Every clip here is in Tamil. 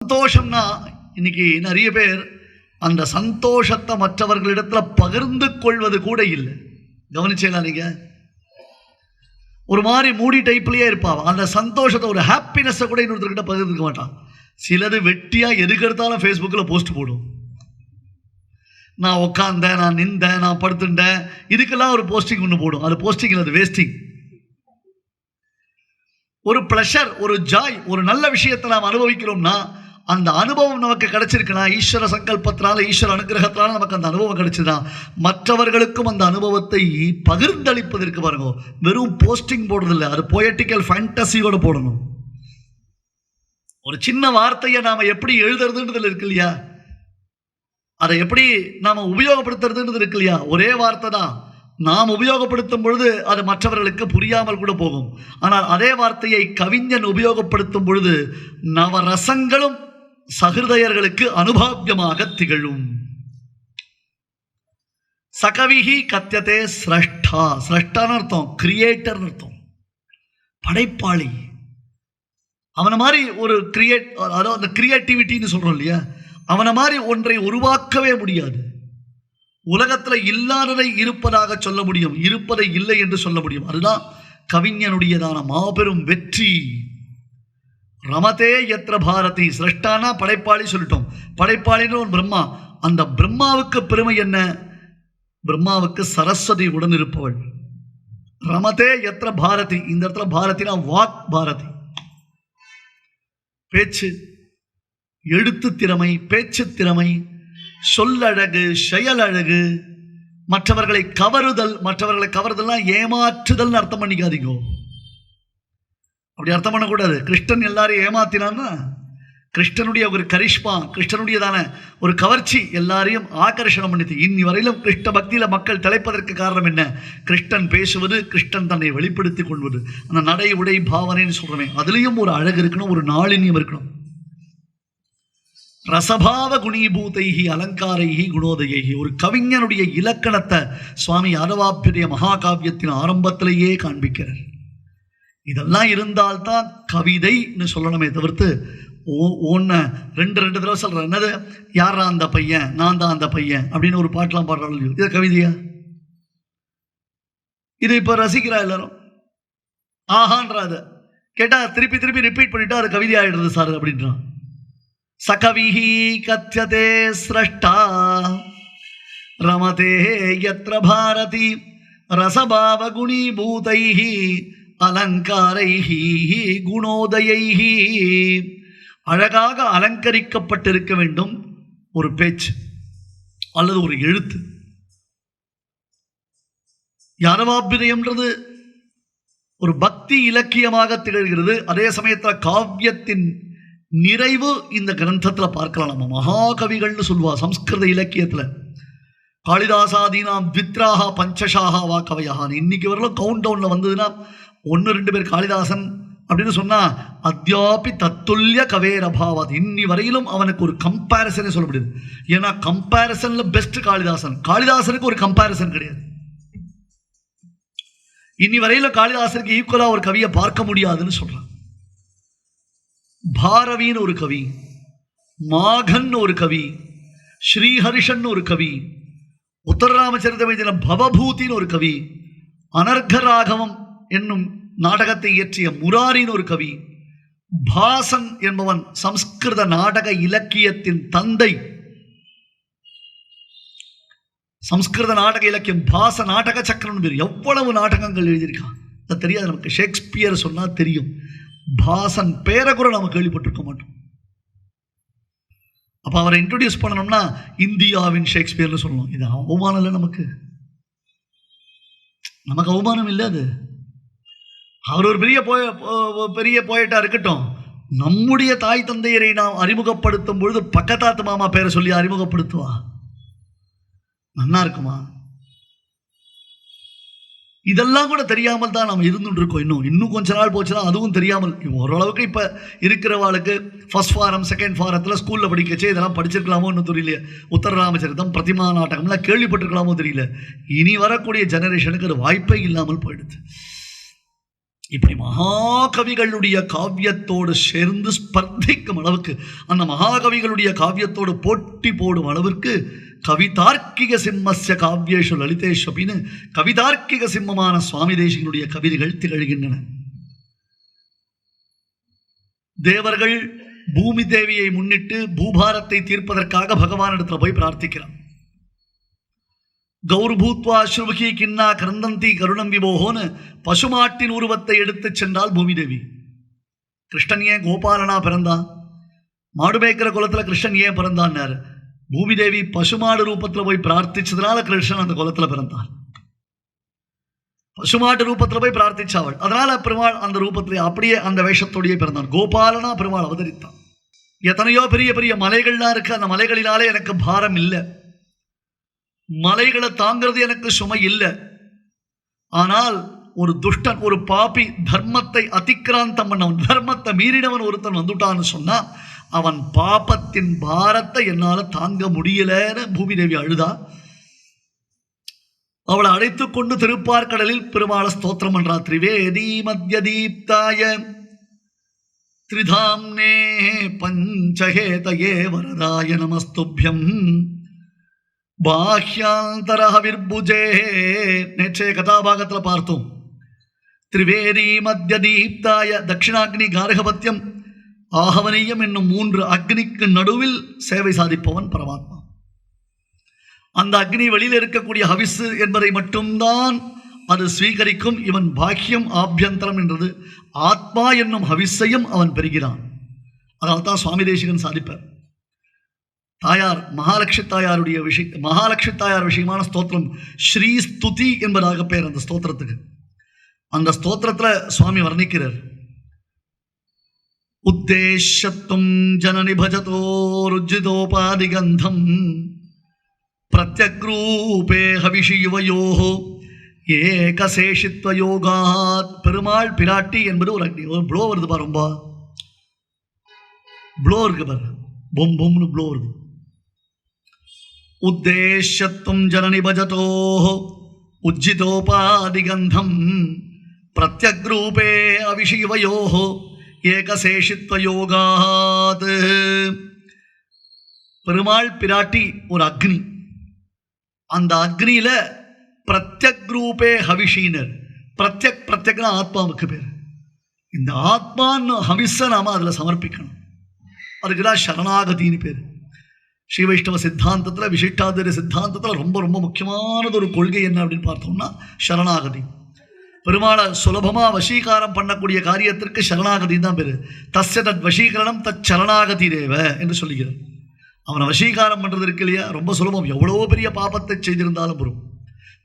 சந்தோஷம்னா இன்னைக்கு நிறைய பேர் அந்த சந்தோஷத்தை மற்றவர்களிடத்தில் பகிர்ந்து கொள்வது கூட இல்லை. கவனிச்சீங்களா நீங்க? ஒரு மாதிரி மூடி டைப்லயே இருப்பான். அந்த சந்தோஷத்தை ஒரு ஹாப்பினஸை கூட இன்னொருத்தர்கிட்ட பகிர்ந்துக்க மாட்டான். சிலது வெட்டியா எதுக்கு எடுத்தாலும் ஃபேஸ்புக்கில் போஸ்ட் போடும். நான் உட்காந்தேன் நான் நின்றேன் நான் படுத்துட்டேன். இதுக்கெல்லாம் ஒரு போஸ்டிங் ஒன்று போடும். அது போஸ்டிங் அது வேஸ்டிங் ஒரு ப்ளஷர் ஒரு ஜாய் ஒரு நல்ல விஷயத்தை நாம் அனுபவிக்கிறோம்னா அந்த அனுபவம் நமக்கு கிடைச்சிருக்குன்னா ஈஸ்வர சங்கல்பத்தினால ஈஸ்வர அனுகிரகத்தினால நமக்கு அந்த அனுபவம் கிடைச்சதா? மற்றவர்களுக்கும் அந்த அனுபவத்தை பகிர்ந்தளிப்பதற்கு பாருங்க வெறும் போஸ்டிங் போடுறதில்ல அது பொயட்டிக்கல் ஃபேண்டசியோடு போடணும். ஒரு சின்ன வார்த்தையை நாம் எப்படி எழுதுறதுன்றதுல இருக்கு இல்லையா? அதை எப்படி நாம் உபயோகப்படுத்துறதுன்றது இருக்கு இல்லையா? ஒரே வார்த்தை தான். நாம் உபயோகப்படுத்தும் பொழுது அது மற்றவர்களுக்கு புரியாமல் கூட போகும். ஆனால் அதே வார்த்தையை கவிஞன் உபயோகப்படுத்தும் பொழுது நவரசங்களும் சகிருதயர்களுக்கு அனுபாவியமாக திகழும். சகவிகி கத்தியதே சிரஷ்டா. சிரஷ்டான்னு அர்த்தம் கிரியேட்டர்னு அர்த்தம். படைப்பாளி. அவனை மாதிரி ஒரு கிரியேட் அதாவது அந்த கிரியேட்டிவிட்டின்னு சொல்றோம் இல்லையா? அவனை மாதிரி ஒன்றை உருவாக்கவே முடியாது. உலகத்தில் இல்லாததை இருப்பதாக சொல்ல முடியும். இருப்பதை இல்லை என்று சொல்ல முடியும். அதுதான் கவிஞனுடையதான மாபெரும் வெற்றி. ரமதே எத்திர பாரதி சிரஷ்டானா படைப்பாளி சொல்லிட்டோம். படைப்பாளின்னு ஒரு பிரம்மா. அந்த பிரம்மாவுக்கு பெருமை என்ன? பிரம்மாவுக்கு சரஸ்வதி உடன் இருப்பவள். ரமதே எத்திர பாரதி இந்த இடத்துல பாரதினா வாக் பாரதி. பேச்சு எழுத்து திறமை பேச்சு திறமை சொல்லழகு செயலழகு மற்றவர்களை கவருதல் மற்றவர்களை கவருதல்னா ஏமாற்றுதல்னு அர்த்தம் பண்ணிக்காதீங்க. அப்படி அர்த்தம் பண்ணக்கூடாது. கிருஷ்ணன் எல்லாரையும் ஏமாத்தினான்னா கிருஷ்ணனுடைய ஒரு கரிஷ்மா கிருஷ்ணனுடையதான ஒரு கவர்ச்சி எல்லாரையும் ஆகர்ஷணம் பண்ணித்து இன்னி வரையிலும் கிருஷ்ண பக்தியில் மக்கள் தலைப்பதற்கு காரணம் என்ன? கிருஷ்ணன் பேசுவது கிருஷ்ணன் தன்னை வெளிப்படுத்தி கொள்வது. அந்த நடை உடை பாவனைன்னு சொல்கிறேன் அதுலேயும் ஒரு அழகு இருக்கணும் ஒரு நாளினியம் இருக்கணும். ரசபாவ குணீபூதைகி அலங்காரைகி குணோதயகி ஒரு கவிஞனுடைய இலக்கணத்தை சுவாமி யாதவாபியுடைய மகாகாவியத்தின் ஆரம்பத்திலேயே காண்பிக்கிறார். இதெல்லாம் இருந்தால்தான் கவிதைன்னு சொல்லணுமே தவிர்த்து ஓ ஒன்று ரெண்டு ரெண்டு தடவை சொல்கிறேன் என்னது? யாரா அந்த பையன்? நான் தான் அந்த பையன் அப்படின்னு ஒரு பாட்டெலாம் பாடுறாங்க இது கவிதையா? இது இப்போ ரசிக்கிறா எல்லாரும். ஆஹான்றாத கேட்டால் திருப்பி திருப்பி ரிப்பீட் பண்ணிட்டா அது கவிதை ஆயிடுறது சார் அப்படின்றான். சகவிஹி கத்தியதே சிரஷ்டா ரமதே யத்ர பாரதி ரசபாவகுணி பூதைஹி அலங்காரைஹி குணோதயைஹி. அழகாக அலங்கரிக்கப்பட்டிருக்க வேண்டும் ஒரு பேச்சு அல்லது ஒரு எழுத்து. யாரவாபிதயம்ன்றது ஒரு பக்தி இலக்கியமாக திகழ்கிறது. அதே சமயத்தில் காவியத்தின் நிறைவு இந்த கிரந்தத்தில் பார்க்கலாம். நம்ம மகாகவிகள்னு சொல்லுவா சம்ஸ்கிருத இலக்கியத்தில். காளிதாசாதீனாம் வித்ராகா பஞ்சஷாஹா வா கவையாகான்னு இன்னைக்கு வரலும் கவுண்ட் டவுனில் வந்ததுன்னா ஒன்று ரெண்டு பேர் காளிதாசன் அப்படின்னு சொன்னால் அத்தியாபி தத்துல்ய கவேரபாவாத். இன்னி வரையிலும் அவனுக்கு ஒரு கம்பேரிசனே சொல்ல முடியாது. ஏன்னா கம்பேரிசனில் பெஸ்ட் காளிதாசன். காளிதாசனுக்கு ஒரு கம்பேரிசன் கிடையாது. இன்னி வரையிலும் காளிதாசனுக்கு ஈக்குவலாக ஒரு கவியை பார்க்க முடியாதுன்னு சொல்கிறான் பாரவின்னு ஒரு கவி மாகன் ஒரு கவி ஸ்ரீஹரிஷன் ஒரு கவி உத்தரராமச்சரிதமைதின பவபூதின்னு ஒரு கவி அனர்கராகவம் என்னும் நாடகத்தை இயற்றிய முராரின் ஒரு கவி பாசன் என்பவன் சம்ஸ்கிருத நாடக இலக்கியத்தின் தந்தை. சம்ஸ்கிருத நாடக இலக்கியம் பாச நாடக சக்கரம் பேர். எவ்வளவு நாடகங்கள் எழுதியிருக்கான்? அது தெரியாது நமக்கு. ஷேக்ஸ்பியர் சொன்னால் தெரியும். பாசன் பேரை கூட நம்ம கேள்விப்பட்டிருக்க மாட்டோம். அப்போ அவரை இன்ட்ரடியூஸ் பண்ணணும்னா இந்தியாவின் ஷேக்ஸ்பியர்னு சொல்லணும். இது அவமானம் இல்லை நமக்கு. நமக்கு அவமானம் இல்லை அது. அவர் ஒரு பெரிய போய பெரிய போயிட்டா இருக்கட்டும். நம்முடைய தாய் தந்தையரை நாம் அறிமுகப்படுத்தும் பொழுது பக்கத்தாத்து மாமா பேரை சொல்லி அறிமுகப்படுத்துவா? நன்னா இருக்குமா? இதெல்லாம் கூட தெரியாமல் தான் நம்ம இருந்துட்டு இருக்கோம் இன்னும். இன்னும் கொஞ்ச நாள் போச்சுன்னா அதுவும் தெரியாமல். ஓரளவுக்கு இப்போ இருக்கிறவாளுக்கு ஃபர்ஸ்ட் ஃபாரம் செகண்ட் ஃபாரத்தில் ஸ்கூலில் படிக்கச்சே இதெல்லாம் படிச்சிருக்கலாமோ இன்னும் தெரியல உத்தரராமச்சரிதம் பிரதிமா நாட்டகம்லாம் கேள்விப்பட்டிருக்கலாமோ தெரியல. இனி வரக்கூடிய ஜெனரேஷனுக்கு அது வாய்ப்பே இல்லாமல் போயிடுது. இப்படி மகாகவிகளுடைய காவியத்தோடு சேர்ந்து ஸ்பர்திக்கும் அளவுக்கு அந்த மகாகவிகளுடைய காவியத்தோடு போட்டி போடும் அளவிற்கு கவிதார்க்கிக சிம்மஸ்ய காவியேஷு லலிதேஷ் அப்படின்னு கவிதார்க்கிக சிம்மமான சுவாமி தேசிகனுடைய கவிதைகள் திகழ்கின்றன. தேவர்கள் பூமி தேவியை முன்னிட்டு பூபாரத்தை தீர்ப்பதற்காக பகவானிடத்தில் போய் பிரார்த்திக்கிறான் கௌர்பூத்வா ஸ்ருவகி கிண்ணா கிரந்தந்தி கருணம் விபோகோன்னு பசுமாட்டின் உருவத்தை எடுத்துச் சென்றால் பூமிதேவி. கிருஷ்ணன் ஏன் கோபாலனா பிறந்தான்? மாடு மேய்க்கிற குலத்துல கிருஷ்ணன் ஏன் பிறந்தான்னாரு? பூமிதேவி பசுமாடு ரூபத்துல போய் பிரார்த்திச்சதுனால கிருஷ்ணன் அந்த குளத்தில் பிறந்தான். பசுமாட்டு ரூபத்துல போய் பிரார்த்திச்சாவள். அதனால பெருமாள் அந்த ரூபத்திலே அப்படியே அந்த வேஷத்தோடையே பிறந்தான். கோபாலனா பெருமாள் அவதரித்தான். எத்தனையோ பெரிய பெரிய மலைகள்லாம் இருக்கு. அந்த மலைகளினாலே எனக்கு பாரம் இல்லை. மலைகளை தாங்கிறது எனக்கு சுமை இல்லை. ஆனால் ஒரு துஷ்டன் ஒரு பாபி தர்மத்தை அதிக்கிராந்தம் பண்ணவன் தர்மத்தை மீறினவன் ஒருத்தன் வந்துட்டான்னு சொன்னா அவன் பாபத்தின் பாரத்தை என்னால் தாங்க முடியலன்னு பூமி தேவி அழுதா. அவளை அழைத்து கொண்டு திருப்பார்கடலில் பெருமாள ஸ்தோத்திரம் பண்றா. திரிவேதி மத்திய தீப்தாய திரிதாம்னே பஞ்சஹேதயே வரதாய நமஸ்துபியம். பாஹ்யாந்தரஹ விர்புஜே நேற்றைய கதாபாகத்தில் பார்த்தோம். திரிவேதி மத்திய தீப்தாய தட்சிணாக்னி காரகபத்தியம் ஆகவனியம் என்னும் மூன்று அக்னிக்கு நடுவில் சேவை சாதிப்பவன் பரமாத்மா. அந்த அக்னி வெளியில் இருக்கக்கூடிய ஹவிசு என்பதை மட்டும்தான் அது ஸ்வீகரிக்கும். இவன் பாக்கியம் ஆபியந்தரம் என்றது ஆத்மா என்னும் ஹவிஸையும் அவன் பெறுகிறான். அதனால தான் சுவாமி தேசிகன் சாதிப்பார். தாயார் மகாலட்சுமி தாயாருடைய விஷய மகாலட்சுமி தாயார் விஷயமான ஸ்தோத்திரம் ஸ்ரீ ஸ்துதி என்பதாக பெயர் அந்த ஸ்தோத்திரத்துக்கு. அந்த ஸ்தோத்திரத்தில் சுவாமி வர்ணிக்கிறார். உத்தேஷத்தும் ஜனனி பஜதோ ருஜிதோபாதிகந்தம் பிரத்யக்ரூபே ஹவிஷி யுவயோ ஏகசேஷித்வ யோகாத். பெருமாள் பிராட்டி என்பது ஒரு அக்னி ஒரு ப்ளோ வருது பாரு ரொம்ப. ப்ளோ இருக்கு பாரு. பொம் பொம்னு ப்ளோ வருது. உத்தேஷத்துவம் ஜனனி பஜதோ உஜ்ஜிதோபாதிகந்தம் பிரத்யக்ரூபே அவிஷிவயோ ஏகசேஷித்வ யோகாது பெருமாள் பிராட்டி ஒரு அக்னி. அந்த அக்னியில பிரத்யக் ரூபே ஹவிஷீனர். பிரத்யக் பிரத்யக்னா ஆத்மாவுக்கு பேர். இந்த ஆத்மான்னு ஹவிஸை நாம அதில் சமர்ப்பிக்கணும். அதுக்கு தான் சரணாகதின்னு பேர். ஸ்ரீ வைஷ்ணவ சித்தாந்தத்தில் விசிஷ்டாதிர சித்தாந்தத்தில் ரொம்ப ரொம்ப முக்கியமானது ஒரு கொள்கை என்ன அப்படின்னு பார்த்தோம்னா சரணாகதி. பெருமாளை சுலபமாக வசீகாரம் பண்ணக்கூடிய காரியத்திற்கு சரணாகதி தான் பேர். தஸ்ய தத் வசீகரணம் தத் சரணாகதி தேவ என்று சொல்லுகிறார் அவனை வசீகாரம் பண்ணுறது இருக்கு இல்லையா? ரொம்ப சுலபம். எவ்வளோ பெரிய பாபத்தை செய்திருந்தாலும் வரும்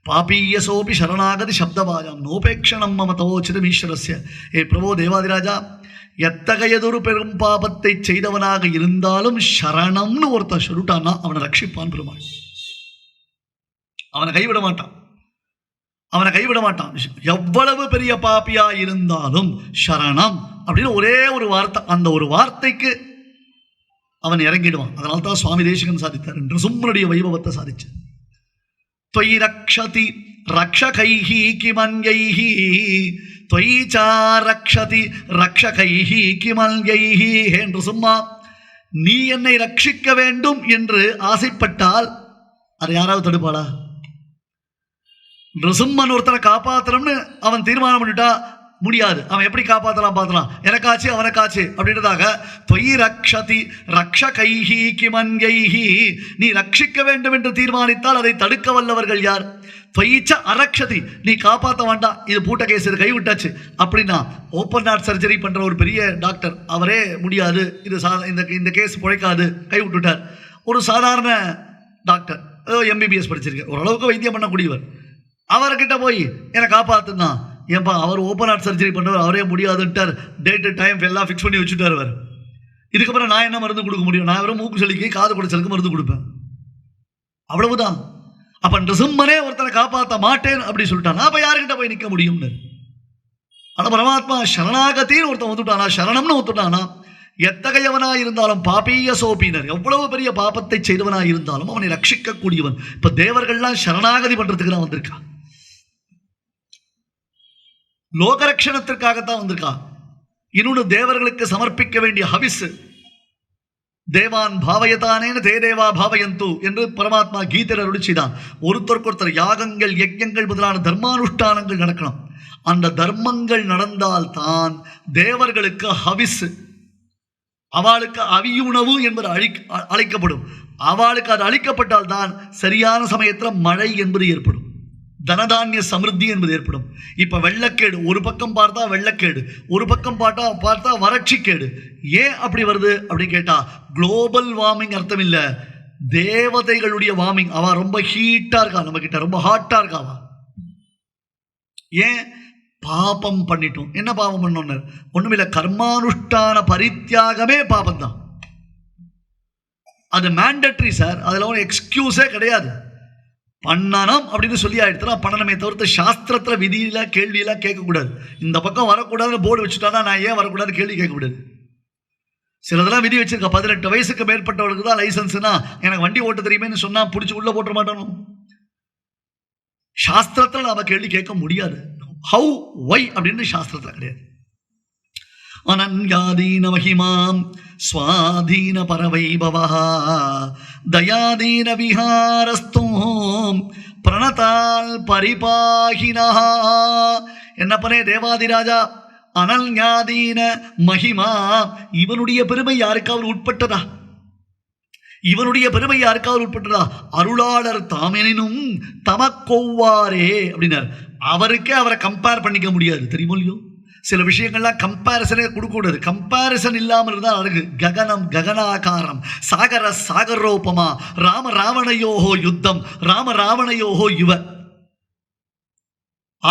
பாபீயசோபி சரணாகதி சப்தவாஜம் நோபேக்ஷணம் மம தவோச்சிதம் ஈஸ்வரஸ்ய ஏ பிரபோ தேவாதிராஜா எத்தகையதொரு பெரும் பாபத்தை செய்தவனாக இருந்தாலும் சரணம்னு ஒருத்தன் சொல்லிட்டான்னா அவனை ரட்சிப்பான் பெருமாள். அவனை கைவிட மாட்டான். அவனை கைவிட மாட்டான். எவ்வளவு பெரிய பாப்பியா இருந்தாலும் சரணம் அப்படின்னு ஒரே ஒரு வார்த்தை அந்த ஒரு வார்த்தைக்கு அவன் இறங்கிடுவான். அதனால தான் சுவாமி தேசிகன் சாதித்தார் என்று சும்மனுடைய வைபவத்தை சாதிச்சு त्वयि ரக்ஷதி रक्षकैः किमन्यैः? त्वयि சா ரக்ஷதி ரக்ஷகைஹி கிமல்யைஹி என்று சும்மா நீ என்னை ரட்சிக்க வேண்டும் என்று ஆசைப்பட்டால் அது யாராவது தடுப்பாளா? நிருசும்மன் ஒருத்தரை காப்பாற்றணும்னு அவன் தீர்மானம் பண்ணிட்டா முடியாது. அவன் எப்படி காப்பாற்றலாம் பார்த்தலாம். எனக்காச்சு அவனுக்காச்சு. அப்படின்றதாக தொய் ரக்ஷதி ரக்ஷ கைஹீ கிமன் கிமன்கைஹி. நீ ரட்சிக்க வேண்டும் என்று தீர்மானித்தால் அதை தடுக்க வல்லவர்கள் யார்? தொய்ச்ச அரக்ஷதி. நீ காப்பாற்ற வேண்டாம் இது பூட்ட கேஸ் இது கைவிட்டாச்சு. அப்படின்னா ஓப்பன் ஹார்ட் சர்ஜரி பண்ணுற ஒரு பெரிய டாக்டர் அவரே முடியாது. இது சா இந்த இந்த கேஸ் பிழைக்காது. கைவிட்டுட்டார். ஒரு சாதாரண டாக்டர் எம்பிபிஎஸ் படிச்சிருக்கார். ஓரளவுக்கு வைத்தியம் பண்ணக்கூடியவர். அவர்கிட்ட போய் என்னை காப்பாற்றுனா ஏன்பா அவர் ஓப்பன் ஹார்ட் சர்ஜரி பண்ணுறவர் அவரே முடியாதுன்ட்டார். டேட்டு டைம் எல்லாம் ஃபிக்ஸ் பண்ணி வச்சுட்டார் அவர். இதுக்கப்புறம் நான் என்ன மருந்து கொடுக்க முடியும்? நான் வெறும் மூக்கு சளிக்கு காது குடைச்சலுக்கு மருந்து கொடுப்பேன். அவ்வளவுதான். அப்போ நிருசிம்மனே ஒருத்தரை காப்பாற்ற மாட்டேன் அப்படி சொல்லிட்டான். அப்போ யாருக்கிட்ட போய் நிற்க முடியும்னு? ஆனால் பரமாத்மா சரணாகத்தின்னு ஒருத்தன் வந்துட்டானா சரணம்னு ஒத்துட்டானா? எத்தகையவனாக இருந்தாலும் பாபீய சோபினர். எவ்வளவு பெரிய பாபத்தை செய்தவனாக இருந்தாலும் அவனை ரட்சிக்கக்கூடியவன். இப்போ தேவர்கள்லாம் சரணாகதி பண்ணுறதுக்கு தான் வந்திருக்கான் லோகரட்சணத்திற்காகத்தான் வந்திருக்கா இன்னொன்று தேவர்களுக்கு சமர்ப்பிக்க வேண்டிய ஹவிஸ் தேவான் பாவயதானேன தே தேவா பாவயந்து என்று பரமாத்மா கீதையில் அருளிச்சிதான். ஒருத்தருக்கு ஒருத்தர் யாகங்கள் யஜ்யங்கள் முதலான தர்மானுஷ்டானங்கள் நடக்கணும். அந்த தர்மங்கள் நடந்தால் தான் தேவர்களுக்கு ஹவிஸ் அவளுக்கு அவியுணவு என்பது அழிக் அழைக்கப்படும் அவளுக்கு அது அழிக்கப்பட்டால் தான் சரியான சமயத்தில் மழை என்பது ஏற்படும். தனதானிய சமிருத்தி என்பது ஏற்படும். இப்போ வெள்ளக்கேடு ஒரு பக்கம் பார்த்தா வெள்ளக்கேடு ஒரு பக்கம் பார்த்தா பார்த்தா வறட்சிக்கேடு. ஏன் அப்படி வருது அப்படின்னு கேட்டால் குளோபல் வார்மிங் அர்த்தம் இல்லை. தேவதைகளுடைய வார்மிங் அவ ரொம்ப ஹீட்டாக இருக்கா? நம்ம கிட்ட ரொம்ப ஹாட்டாக இருக்கா ஏன்? பாபம் பண்ணிட்டோம். என்ன பாவம் பண்ணோன்னு ஒன்றுமில்லை கர்மானுஷ்டான பரித்தியாகமே பாபம் தான் அது மேண்டட்ரி சார் அதில் ஒன்றும் எக்ஸ்கியூஸே கிடையாது. பண்ணணும் அப்படின்னு சொல்லி ஆயிடுச்சுனா பண்ணணுமே தவிர்த்து சாஸ்திரத்தில் விதியில் கேள்வியெல்லாம் கேட்கக்கூடாது. இந்த பக்கம் வரக்கூடாதுன்னு போர்டு வச்சுட்டானா நான் ஏன் வரக்கூடாது கேள்வி கேட்கக்கூடாது. சிலதெல்லாம் விதி வச்சிருக்க. பதினெட்டு வயசுக்கு மேற்பட்டவர்களுக்கு தான் லைசன்ஸ்னா எனக்கு வண்டி ஓட்ட தெரியுமேன்னு சொன்னால் பிடிச்சி உள்ளே போட்டுற மாட்டானோ? சாஸ்திரத்தில் நாம் கேள்வி கேட்க முடியாது. ஹவு ஒய் அப்படின்னு சாஸ்திரத்தில் கிடையாது. அனன்யாதீன மகிமாம் சுவாதீன பரவைபவா தயாதீன விஹாரஸ்தோம் பிரணதால் பரிபாகினா என்னப்பனே தேவாதிராஜா அனல்ஞாதீன மகிமா இவனுடைய பெருமை யாருக்காவது உட்பட்டதா? இவனுடைய பெருமை யாருக்காவது உட்பட்டதா? அருளாளர் தாமெனினும் தமக்கொவ்வாரே அப்படின்னார். அவருக்கே அவரை கம்பேர் பண்ணிக்க முடியாது தெரியுமோ இல்லையோ? சில விஷயங்கள்லாம் கம்பேரிசனே கொடுக்கக்கூடாது. கம்பேரிசன் இல்லாமல் இருந்தால் அழகு ககனம் ககனாகாரம் சாகர சாகரோபமா ராம ராவணையோஹோ யுத்தம் ராம ராவணையோஹோ யுவ.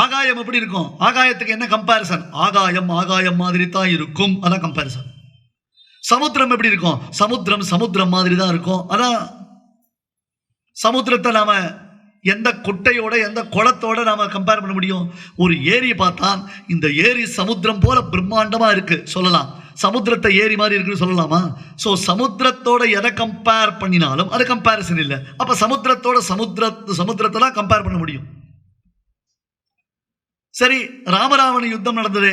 ஆகாயம் எப்படி இருக்கும்? ஆகாயத்துக்கு என்ன கம்பேரிசன் ஆகாயம் ஆகாயம் மாதிரி தான் இருக்கும். அதான் கம்பேரிசன் சமுத்திரம் எப்படி இருக்கும்? சமுத்திரம் சமுத்திரம் மாதிரி தான் இருக்கும். அதான் சமுத்திரத்தை நாம எந்த குட்டையோட எந்த குளத்தோட நாம் கம்பேர் பண்ண முடியும்? ஒரு ஏரி பார்த்தா இந்த ஏரி சமுத்திரம் போல பிரம்மாண்டமாக இருக்குது சொல்லலாம். சமுத்திரத்தை ஏரி மாதிரி இருக்குன்னு சொல்லலாமா? ஸோ சமுத்திரத்தோட எதை கம்பேர் பண்ணினாலும் அது கம்பேரிசன் இல்லை. அப்போ சமுத்திரத்தோட சமுத்திர சமுத்திரத்தை தான் கம்பேர் பண்ண முடியும். சரி ராமராவண யுத்தம் நடந்தது.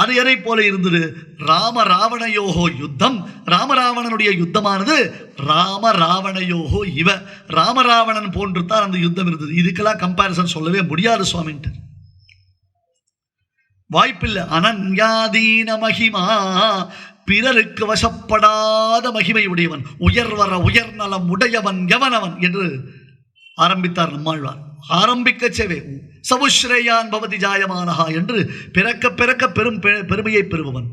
அது எதை போல இருந்தது. ராம ராவணயோகோ யுத்தம். ராமராவணனுடைய யுத்தமானது ராம ராவணயோகோ இவ. ராமராவணன் போன்று தான் அந்த யுத்தம் இருந்தது. இதுக்கெல்லாம் கம்பேரிசன் சொல்லவே முடியாது சுவாமின்ட்டு. வாய்ப்பில்லை. அனன்யாதீன மகிமா. பிறருக்கு வசப்படாத மகிமை உடையவன். உயர்வர உயர்நலம் உடையவன் எவனவன் என்று ஆரம்பித்தார் நம்மாழ்வார். ஆரம்பிக்க சேவை. சமுஸ்ரேயான் பவதி ஜாயமானஹா என்று பிறக்க பிறக்க பெரும் பெ- பெருமையை பெறுபவன்.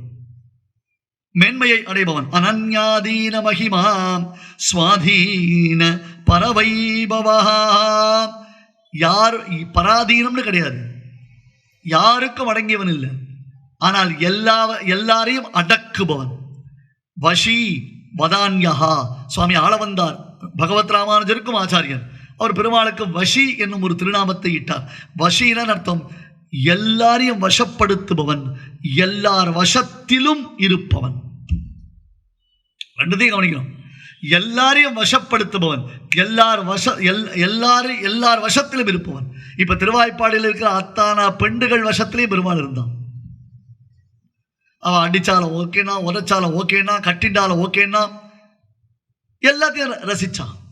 மேன்மையை அடைபவன். அனன்யாதீன மகிமாம் சுவாதீன பரவைபவா யார் பராதீனம்னு கிடையாது. யாருக்கும் அடங்கியவன் இல்லை. ஆனால் எல்லா எல்லாரையும் அடக்குபவன். வஷி வதான்யஹா. சுவாமி ஆளவந்தார். பகவத் ராமானுஜருக்கும் ஆச்சாரியன் அவர் பெருமாளுக்கு வஷி என்னும் ஒரு திருநாமத்தை இட்டார். வஷின்னு அர்த்தம்? எல்லாரையும் வசப்படுத்துபவன் எல்லார் வசத்திலும் இருப்பவன். ரெண்டுத்தையும் கவனிக்கணும். எல்லாரையும் வசப்படுத்துபவன் எல்லார் வச எல் எல்லாரும் எல்லார் வசத்திலும் இருப்பவன். இப்ப திருவாய்ப்பாடியில் இருக்கிற அத்தானா பெண்டுகள் வசத்திலையும் பெருமாள் இருந்தான். அவன் அடிச்சாலும் ஓகேனா உரைச்சாலும் ஓகேனா கட்டிண்டாலும் ஓகேனா எல்லாத்தையும் ர- ரசிச்சான்.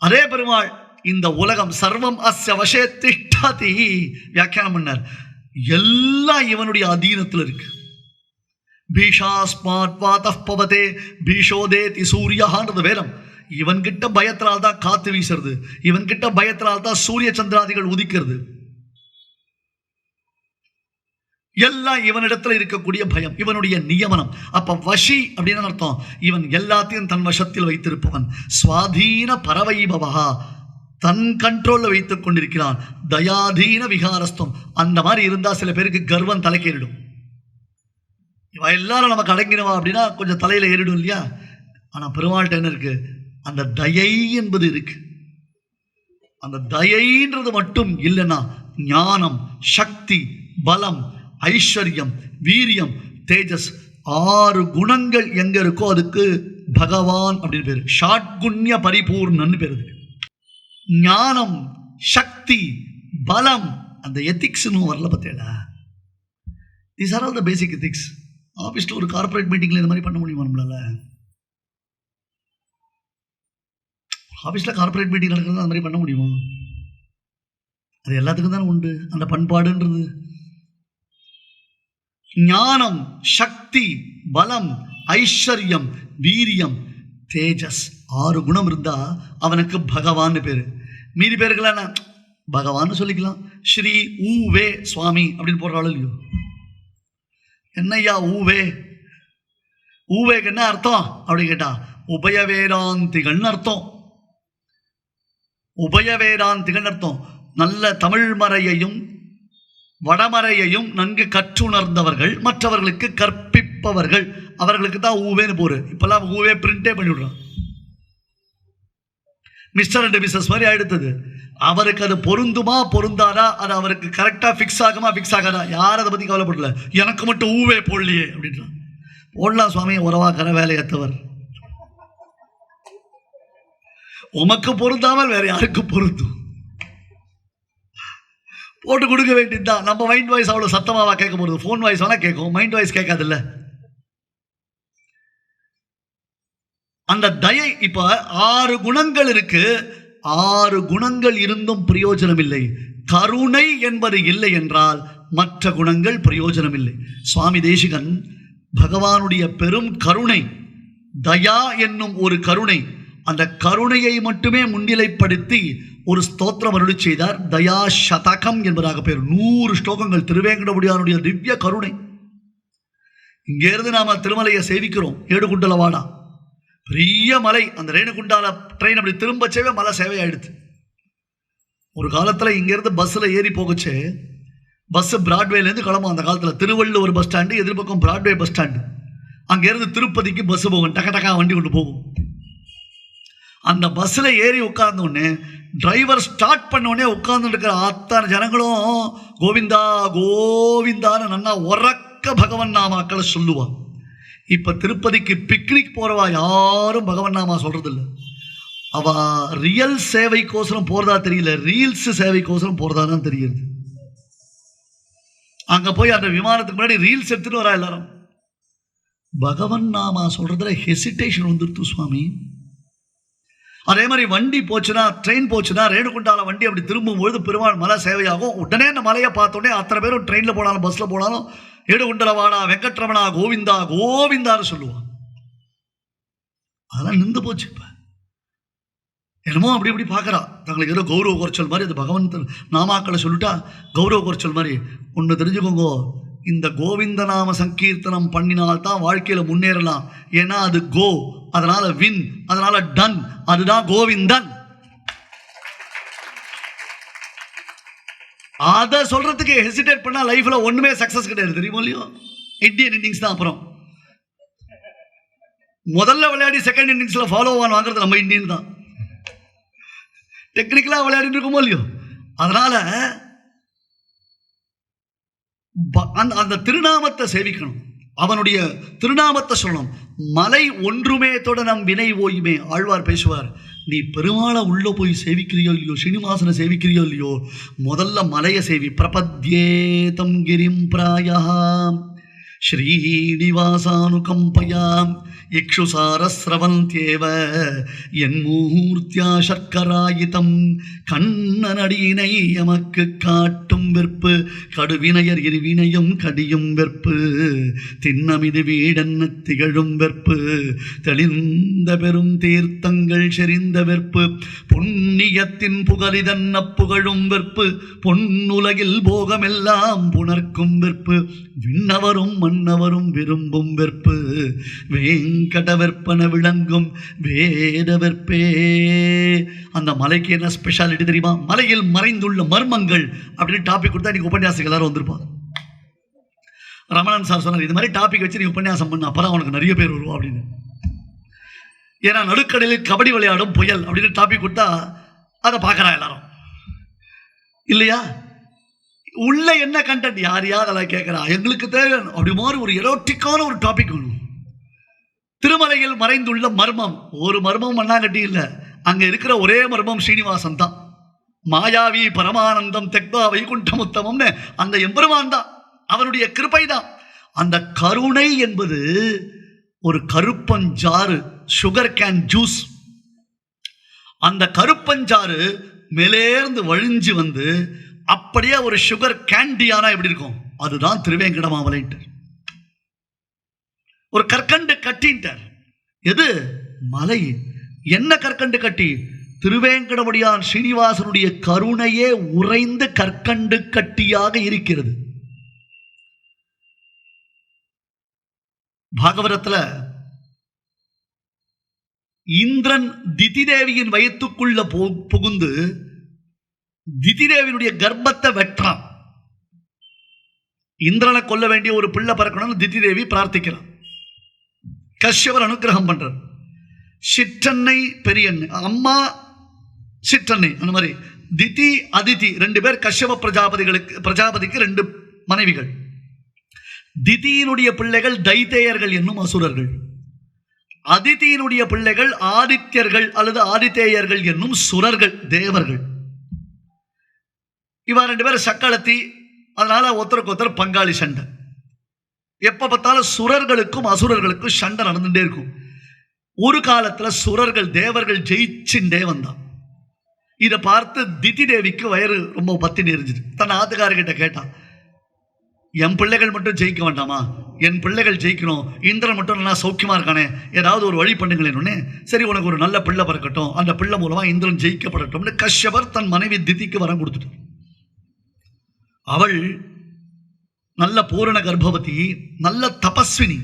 அதே பெருமாள் இந்த உலகம் சர்வம் அஸ்ய வசே திஷ்டாதி வியாக்கியானம் பண்ணார். எல்லாம் இவனுடைய அதீனத்தில் இருக்கு. பீஷாஸ்மாத் வாதப் பவதே பீஷோதேதி சூரியஹான்றது வேதம். இவன்கிட்ட பயத்தினால் தான் காத்து வீசுறது. இவன்கிட்ட பயத்தினால் தான் சூரிய சந்திராதிகள் உதிக்கிறது. எல்லாம் இவனிடத்துல இருக்கக்கூடிய பயம் இவனுடைய நியமனம். அப்ப வஷி அப்படின்னு அர்த்தம். இவன் எல்லாத்தையும் தன் வசத்தில் வைத்திருப்பவன். சுவாதீன பரவைபவகா தன் கண்ட்ரோல்ல வைத்துக் கொண்டிருக்கிறான். தயாதீன விகாரஸ்தம். அந்த மாதிரி இருந்தா சில பேருக்கு கர்வம் தலைக்கேறிடும். இவன் எல்லாரும் நமக்கு அடங்கினவா அப்படின்னா கொஞ்சம் தலையில ஏறிடும் இல்லையா? ஆனா பெருமாள்கிட்ட என்ன இருக்கு? அந்த தயை என்பது இருக்கு. அந்த தயைன்றது மட்டும் இல்லைன்னா ஞானம் சக்தி பலம் ஐஸ்வர்யம் வீரியம் தேஜஸ். ஆறு குணங்கள் எங்க இருக்கோ அதுக்கு பகவான் அப்படின்னு பேர். ஷாட்குண்ய பரிபூர்ணன்னு பேர் ஞானம் சக்தி பலம் அந்த எத்திக்ஸ்னு வரல பார்த்தேடா these are all the basic ethics ஆஃபீஸில் ஒரு கார்ப்பரேட் மீட்டிங்கில் இந்த மாதிரி பண்ண முடியுமா நம்மளால? ஆஃபீஸில் கார்ப்பரேட் மீட்டிங் நடக்கிறது அந்த மாதிரி பண்ண முடியுமா? அது எல்லாத்துக்கும் தானே உண்டு. அந்த பண்பாடுன்றது. ஞானம் சக்தி பலம் ஐஸ்வர்யம் வீரியம் தேஜஸ். ஆறு குணம் இருந்தால் அவனுக்கு பகவான்னு பேரு. மீதி பேருக்கெல்லாம் பகவான்னு சொல்லிக்கலாம். ஸ்ரீ ஊவே சுவாமி அப்படின்னு போடுறாள் இல்லையோ? என்னையா ஊவே ஊவேக்கு என்ன அர்த்தம்? அப்படின்னு கேட்டா உபயவேதாந்திகள்னு அர்த்தம். உபய வேதாந்திகள்னு அர்த்தம். நல்ல தமிழ் மறையையும் வடமறையையும் நன்கு கற்றுணர்ந்தவர்கள் மற்றவர்களுக்கு கற்பிப்பவர்கள். அவர்களுக்கு தான் ஊவேன்னு போரு. இப்பெல்லாம் ஊவே பிரிண்டே பண்ணிவிடுறான் மிஸ்டர் அண்ட் மிஸ்ஸஸ் மாதிரி அடுத்தது அவருக்கு அது பொருந்துமா பொருந்தாதா அது அவருக்கு கரெக்டாக ஃபிக்ஸ் ஆகுமா ஃபிக்ஸ் ஆகாதா? யார் அதை பற்றி கவலைப்படல. எனக்கு மட்டும் ஊவே போடலையே அப்படின்றான். போடலாம் சுவாமி உறவாக்கிற வேலையத்தவர் உமக்கு பொருந்தாமல் வேற யாருக்கு பொருந்தும். போட்டு கொடுக்க வேண்டியதுதான். நம்ம மைண்ட் வாய்ஸ் அவ்வளோ சத்தமாக கேட்க போகிறது ஃபோன் வாய்ஸ் வேணால் கேட்கும். மைண்ட் வாய்ஸ் கேட்காதுல்ல. அந்த தயை இப்போ ஆறு குணங்கள் இருக்கு. ஆறு குணங்கள் இருந்தும் பிரயோஜனம் இல்லை கருணை என்பது இல்லை என்றால் மற்ற குணங்கள் பிரயோஜனம் இல்லை சுவாமி தேசிகன் பகவானுடைய பெரும் கருணை தயா என்னும் ஒரு கருணை அந்த கருணையை மட்டுமே முன்னிலைப்படுத்தி ஒரு ஸ்தோத்திரம் அருளி செய்தார். தயா சதகம் என்பதாக பெயர். நூறு ஸ்லோகங்கள். திருவேங்கடமுடியானுடைய திவ்ய கருணை. இங்கேருந்து நாம் திருமலையை சேவிக்கிறோம். ஏடுகுண்டல வாடா. பெரிய மலை. அந்த ரேணுகுண்டால ட்ரெயின் அப்படி திரும்ப சேவை மலை சேவையாயிடுது. ஒரு காலத்தில் இங்கேருந்து பஸ்ஸில் ஏறி போகச்சு பஸ்ஸு பிராட்வேலேருந்து கிளம்பும் அந்த காலத்தில். திருவள்ளுவர் பஸ் ஸ்டாண்டு எதிர்பக்கம் பிராட்வே பஸ் ஸ்டாண்டு அங்கேருந்து திருப்பதிக்கு பஸ்ஸு போகும். டக்க டக்கா வண்டி கொண்டு போகும். அந்த பஸ்ஸில் ஏறி உட்கார்ந்த டிரைவர் ஸ்டார்ட் பண்ணோடனே உடனே அத்தனை ஜனங்களும் கோவிந்தா கோவிந்தான்னு நன்னா உறக்க பகவன் நாமாக்களை சொல்லுவான் இப்போ திருப்பதிக்கு பிக்னிக் போகிறவா யாரும் பகவன் நாமா சொல்கிறதில்ல அவ ரியல் சேவைக்கோசரம் போகிறதா தெரியல ரீல்ஸ் சேவைக்கோசரம் போகிறதா தான் தெரியுது. அங்கே போய் அந்த விமானத்துக்கு முன்னாடி ரீல்ஸ் எடுத்துகிட்டு வரா எல்லாரும். பகவன் நாமா சொல்கிறதுல ஹெசிடேஷன் வந்துருத்து சுவாமி. அதே மாதிரி வண்டி போச்சுன்னா ட்ரெயின் போச்சுன்னா ரேணுகுண்டாவில் வண்டி அப்படி திரும்பும்பொழுது பெருமாள் மலை சேவையாகும். உடனே அந்த மலையை பார்த்தோன்னே அத்தனை பேரும் ட்ரெயினில் போனாலும் பஸ்ஸில் போனாலும் ஏடுகுண்டலவாடா வெங்கட்ரமணா கோவிந்தா கோவிந்தான்னு சொல்லுவான் அதெல்லாம் நின்று போச்சு இப்போ. என்னமோ அப்படி இப்படி பார்க்குறா. தங்களுக்கு ஏதோ கௌரவ குறைச்சல் மாதிரி அது பகவன் நாமாக்களை சொல்லிட்டா கௌரவ குறைச்சல் மாதிரி. ஒன்று தெரிஞ்சுக்கோங்க. இந்த கோவிந்த நாம சங்கீர்த்தனம் பண்ணினால்தான் வாழ்க்கையில் முன்னேறலாம். ஏன்னா அது கோ அதனால வின் அதனால டன் அதுதான் கோவிந்தன். அதை சொல்றதுக்கு ஹெசிடேட் பண்ணா லைஃப்ல ஒண்ணுமே சக்சஸ் கிடையாது. தெரியுமோ இல்லையோ? இந்தியன் இன்னிங்ஸ் தான் அப்புறம். முதல்ல விளையாடி செகண்ட் இன்னிங்ஸ்ல ஃபாலோ ஆன் வாங்குறது நம்ம இந்தியன் தான். டெக்னிக்கலா விளையாடிட்டு இருக்கோமோ இல்லையோ? அதனால அந்த அந்த திருநாமத்தை சேவிக்கணும். அவனுடைய திருநாமத்தை சொல்லணும். மலை ஒன்றுமே தொட நம் வினை ஓயுமே. ஆழ்வார் பேசுவார் நீ பெருமாளை உள்ளே போய் சேவிக்கிறியோ இல்லையோ? ஸ்ரீனிவாசனை சேவிக்கிறியோ இல்லையோ? முதல்ல மலையை சேவி. பிரபத்யேதம் கிரிம் பிராயா ஸ்ரீனிவாசானுகம்பயாம் இக்ஷுசாரஸ்ரவந்தியேவ என் மூர்த்தியா சர்க்கராயிதம் கண்ணனடியினை எமக்கு காட்டும் வெற்பு கடுவினையர் இருவினையும் கடியும் வெற்பு தின்னமிது வீடென்ன திகழும் வெற்பு தெளிந்த பெரும் தீர்த்தங்கள் செறிந்த வெற்பு புண்ணியத்தின் புகலிதன்ன புகழும் வெற்பு பொன்னுலகில் போகமெல்லாம் புணர்க்கும் வெற்பு விண்ணவரும் மன்னவரும் விரும்பும் வெற்பு வேங்கட வெற்பன விளங்கும் வேத வெற்பே அந்த மலைக்கு என்ன ஸ்பெஷாலிட்டி தெரியுமா? மலையில் மறைந்துள்ள மர்மங்கள் அப்படின்னு டாபிக் கொடுத்தா நீங்க உபன்யாசம் எல்லாரும் வந்திருப்பாங்க. ரமணன் சார் சொன்னார் இது மாதிரி டாபிக் வச்சு நீ உபன்யாசம் பண்ண அப்பதான் உனக்கு நிறைய பேர் வருவோம் அப்படின்னு. ஏன்னா நடுக்கடலில் கபடி விளையாடும் புயல் அப்படின்னு டாபிக் கொடுத்தா அதை பார்க்குறா எல்லாரும். இல்லையா? உள்ள என்ன கண்டென்ட் யார் யார் அதெல்லாம் கேட்குறா? எங்களுக்கு தேவை அப்படி மாதிரி ஒரு எரோட்டிக்கான ஒரு டாபிக் வேணும். திருமலையில் மறைந்துள்ள மர்மம். ஒரு மர்மம் மண்ணாங்கட்டி இல்லை. அங்கே இருக்கிற ஒரே மர்மம் ஸ்ரீனிவாசன் தான். மாயாவி பரமானந்தம் தெக்வா வைகுண்டமுத்தமம்னு அந்த எம்பெருமான் தான். அவனுடைய கிருப்பை தான். அந்த கருணை என்பது ஒரு கருப்பஞ்சாறு சுகர் கேன் ஜூஸ் அந்த கருப்பஞ்சாறு மேலேர்ந்து வழிஞ்சு வந்து அப்படியே ஒரு சுகர் கேண்டியானா எப்படி இருக்கும்? அதுதான் திருவேங்கடமாமலைன்ட்டு ஒரு கற்கண்டு கட்டின்ட்டார். எது? மலை. என்ன கற்கண்டு கட்டி? திருவேங்கடமுடியான் ஸ்ரீனிவாசனுடைய கருணையே உறைந்து கற்கண்டு கட்டியாக இருக்கிறது. பாகவரத்தில் இந்திரன் திதிதேவியின் வயிற்றுக்குள்ள புகுந்து திதிதேவியினுடைய கர்ப்பத்தை வெட்டுறான். இந்திரனை கொல்ல வேண்டிய ஒரு பிள்ளை பறக்கணும்னு திதிதேவி பிரார்த்திக்கிறான். கஷ்யவர் அனுக்கிரகம் பண்றார். சிற்றன்னை பெரியண்ணை அம்மா சிற்றன்னை அந்த மாதிரி திதி அதிதி ரெண்டு பேர் கஷ்யப பிரஜாபதிகளுக்கு பிரஜாபதிக்கு ரெண்டு மனைவிகள். திதியினுடைய பிள்ளைகள் தைத்தேயர்கள் என்னும் அசுரர்கள். அதிதியினுடைய பிள்ளைகள் ஆதித்யர்கள் அல்லது ஆதித்தேயர்கள் என்னும் சுரர்கள் தேவர்கள். இவன் ரெண்டு பேரும் சக்களத்தி அதனால ஒருத்தருக்கு ஒருத்தர் பங்காளி சண்டை. எப்ப பார்த்தாலும் சுரர்களுக்கும் அசுரர்களுக்கும் சண்டை நடந்துட்டே இருக்கும். ஒரு காலத்துல சுரர்கள் தேவர்கள் ஜெயிச்சுட்டே வந்தான். இதை பார்த்து திதி தேவிக்கு வயிறு ரொம்ப பத்தி நெறிஞ்சுது தன் ஆத்துக்காரர்கிட்ட கேட்டான் என் பிள்ளைகள் மட்டும் ஜெயிக்க வேண்டாமா? என் பிள்ளைகள் ஜெயிக்கணும். இந்திரன் மட்டும் நல்லா சௌக்கியமா இருக்கானே. ஏதாவது ஒரு வழி பண்ணுங்களேன்னு சரி உனக்கு ஒரு நல்ல பிள்ளை பிறக்கட்டும். அந்த பிள்ளை மூலமா இந்திரன் ஜெயிக்கப்படட்டும்னு கஷ்யபர் தன் மனைவி திதிக்கு வரம் கொடுத்துட்டு அவள் நல்ல பூரண கர்ப்பவதி நல்ல தபஸ்வினி.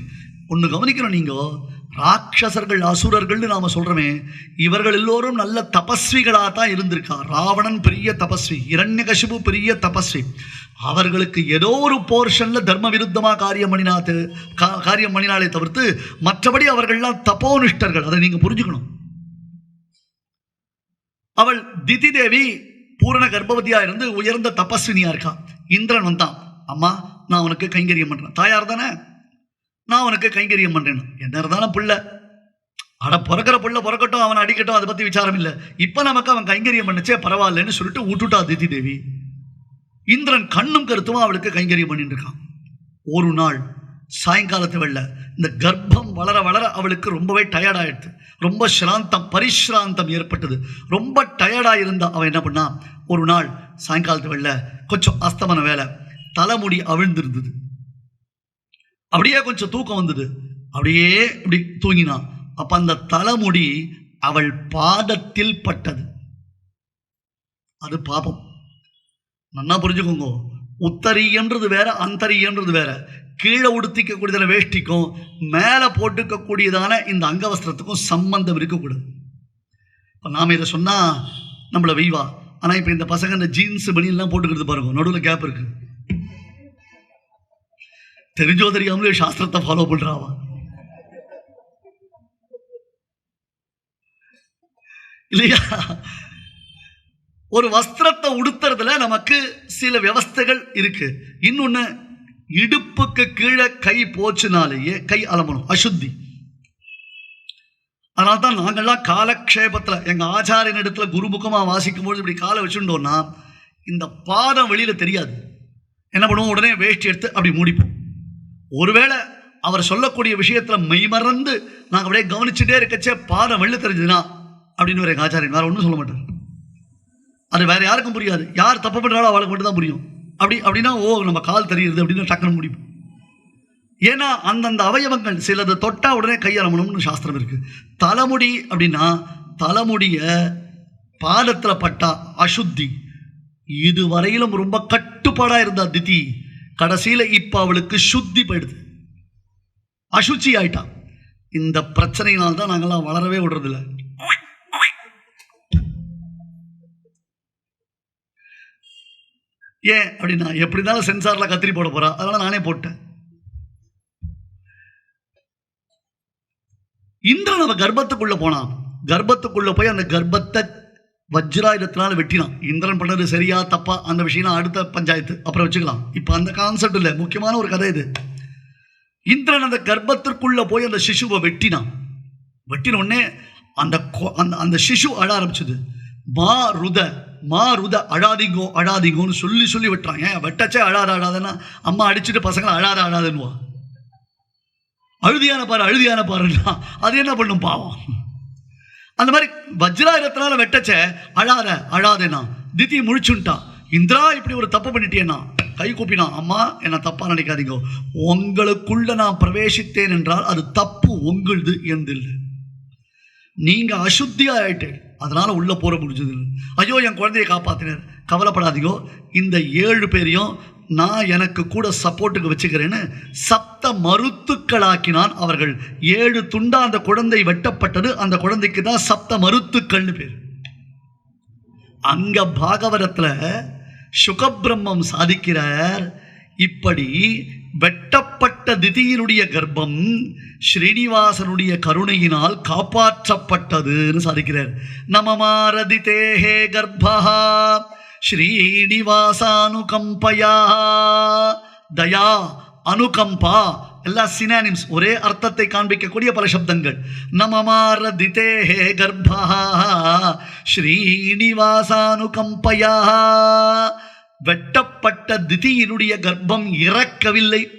ஒன்று கவனிக்கணும் நீங்கள் ராட்சசர்கள் அசுரர்கள்னு நாம சொல்கிறோமே இவர்கள் எல்லோரும் நல்ல தபஸ்விகளாக தான் இருந்திருக்கா. ராவணன் பெரிய தபஸ்வி இரண்யகசிபு பெரிய தபஸ்வி. அவர்களுக்கு ஏதோ ஒரு போர்ஷன்ல தர்ம விருத்தமா காரியம் பண்ணினாத்து கா- காரியம் பண்ணினாலே தவிர்த்து மற்றபடி அவர்கள்லாம் தபோனிஷ்டர்கள். அதை நீங்க புரிஞ்சுக்கணும். அவள் திதி தேவி பூரண கர்ப்பவதியாக இருந்து உயர்ந்த தபஸ்வினியாக இருக்கான் இந்திரன் வந்தான். அம்மா நான் உனக்கு கைங்கரியம் பண்ணுறேன் தாயார் தானே? நான் உனக்கு கைங்கரியம் பண்ணுறேன் என்ன தானே பிள்ளை. அட பிறக்கிற புள்ள பிறக்கட்டும் அவன் அடிக்கட்டும் அதை பற்றி விசாரம் இல்லை. இப்போ நமக்கு அவன் கைங்கரியம் பண்ணுச்சே பரவாயில்லன்னு சொல்லிட்டு விட்டுட்டா திதி தேவி. இந்திரன் கண்ணும் கருத்துமா அவளுக்கு கைங்கரியம் பண்ணிட்டு இருக்கான். ஒரு நாள் சாயங்காலத்து வெள்ள இந்த கர்ப்பம் வளர வளர அவளுக்கு ரொம்பவே டயர்ட் ஆயிடுது ரொம்ப சிராந்தம் பரிசிராந்தம் ஏற்பட்டது. ரொம்ப டயர்டா இருந்தா அவன் என்ன பண்ணான்? ஒரு நாள் சாயங்காலத்து வெளில கொஞ்சம் அஸ்தமன வேலை தலைமுடி அவிழ்ந்திருந்தது. அப்படியே கொஞ்சம் தூக்கம் வந்தது. அப்படியே இப்படி தூங்கினான். அப்ப அந்த தலைமுடி அவள் பாதத்தில் பட்டது. அது பாபம். நல்லா புரிஞ்சுக்கோங்க. உத்தரியன்றது வேற அந்தரியன்றது வேற. கீழே உடுத்திக்கக்கூடியதான வேஷ்டிக்கும் மேலே போட்டுக்கக்கூடியதான இந்த அங்கவஸ்திரத்துக்கும் சம்பந்தம் இருக்கக்கூடாது. இப்போ நாம் இதை சொன்னால் நம்மளை வெய்வா. ஆனால் இப்போ இந்த பசங்க இந்த ஜீன்ஸ் பனியெல்லாம் போட்டுக்கிறது பாருங்க நடுவில் கேப் இருக்கு. தெரிஞ்சோ தெரியாமலே சாஸ்திரத்தை ஃபாலோ பண்ணுறாவா இல்லையா? ஒரு வஸ்திரத்தை உடுத்துறதுல நமக்கு சில வியவஸ்தைகள் இருக்கு. இன்னொன்று இடுப்புக்கு கீழே கை போச்சுனாலேயே கை அலம்பணும். அசுத்தி. அதனால தான் நாங்கள்லாம் காலக்ஷேபத்தில் எங்கள் ஆச்சாரியன் இடத்துல குருமுகமாக வாசிக்கும்போது இப்படி காலை வச்சுட்டோம்னா இந்த பாதம் வெளியில் தெரியாது. என்ன பண்ணுவோம்? உடனே வேஷ்டி எடுத்து அப்படி மூடிப்போம். ஒருவேளை அவர் சொல்லக்கூடிய விஷயத்தில் மெய்மறந்து நாங்கள் அப்படியே கவனிச்சுட்டே இருக்கச்சே பாதம் வெளில தெரிஞ்சதுன்னா அப்படின்னு ஒரு எங்கள் ஆச்சாரியன் வேற ஒன்றும் சொல்ல மாட்டார். அது வேற யாருக்கும் புரியாது. யார் தப்பு பண்ணுறாலும் அவளுக்கு மட்டும் தான் புரியும். அப்படி அப்படின்னா ஓ நம்ம கால் தெரியுது அப்படின்னு டக்குனு முடியும் ஏன்னா அந்தந்த அவயவங்கள் சிலது தொட்டா உடனே கையறமணும்னு சாஸ்திரம் இருக்கு. தலைமுடி அப்படின்னா தலைமுடிய பாதத்தில் பட்டா அசுத்தி இதுவரையிலும் ரொம்ப கட்டுப்பாடாக இருந்தா திதி கடைசியில் இப்போ அவளுக்கு சுத்தி போயிடுது. அசுச்சி ஆயிட்டா. இந்த பிரச்சனையினால்தான் தான் வளரவே விடுறதில்ல. ஏன் அப்படின்னா எப்படி இருந்தாலும் சென்சாரில் கத்திரி போட போறா. அதனால நானே போட்டேன். இந்திரன் அவன் கர்ப்பத்துக்குள்ள போனான். கர்ப்பத்துக்குள்ள போய் அந்த கர்ப்பத்தை வஜ்ராயுதத்தினால வெட்டினான். இந்திரன் பண்ணது சரியா தப்பா அந்த விஷயம் அடுத்த பஞ்சாயத்து. அப்புறம் வச்சுக்கலாம். இப்போ அந்த கான்செப்ட் இல்லை. முக்கியமான ஒரு கதை இது. இந்திரன் அந்த கர்ப்பத்திற்குள்ள போய் அந்த சிசுவை வெட்டினான். வெட்டின உடனே அந்த கொ- அந்த அந்த சிசு அழ ஆரம்பிச்சது. மா ருத. மாறுத அழாதீங்கோ அழாதீங்கோன்னு சொல்லி சொல்லி விட்டுறான். ஏன்? வெட்டச்சே அழாத அழாதன்னா அம்மா அடிச்சுட்டு பசங்களை அழாத அழாதுன்னுவா. அழுதியான பாரு அழுதியான பாருன்னா அது என்ன பண்ணும் பாவம்? அந்த மாதிரி வஜ்ராயிரத்தினால வெட்டச்ச அழாத அழாதேனா திதி முழிச்சுட்டான் இந்திரா இப்படி ஒரு தப்பு பண்ணிட்டேன்னா. கை கூப்பினா அம்மா என்ன தப்பா நினைக்காதீங்க. உங்களுக்குள்ள நான் பிரவேசித்தேன் என்றால் அது தப்பு உங்களுது என்றில்லை நீங்க அசுத்தியா ஆயிட்டேன் அதனால் உள்ளே போற முடிஞ்சது. ஐயோ என் குழந்தையை காப்பாற்றினார் கவலைப்படாதீங்கோ. இந்த ஏழு பேரையும் நான் எனக்கு கூட சப்போர்ட்டுக்கு வச்சுக்கிறேன்னு சப்த மருத்துக்களாக்கினான் அவர்கள். ஏழு துண்டா அந்த குழந்தை வெட்டப்பட்டது. அந்த குழந்தைக்கு தான் சப்த மருத்துக்கள்னு பேர். அங்க பாகவரத்தில் சுகபிரம்மம் சாதிக்கிறார். இப்படி வெட்டப்பட்ட திதியினுடைய கர்ப்பம் ஸ்ரீனிவாசனுடைய கருணையினால் காப்பாற்றப்பட்டதுன்னு சாதிக்கிறார். நமமாரதி தேஹே கர்ப்பா ஸ்ரீனிவாசானுகம்பயா தயா அனுகம்பா எல்லாம் சினானிம்ஸ் ஒரே அர்த்தத்தை காண்பிக்கக்கூடிய பல சப்தங்கள். நமமாரதிதே கர்ப்பா ஸ்ரீனிவாசானுகம்பயா வெட்டப்பட்ட திதியினுடைய கர்ப்பம் இறக்கவில்லை.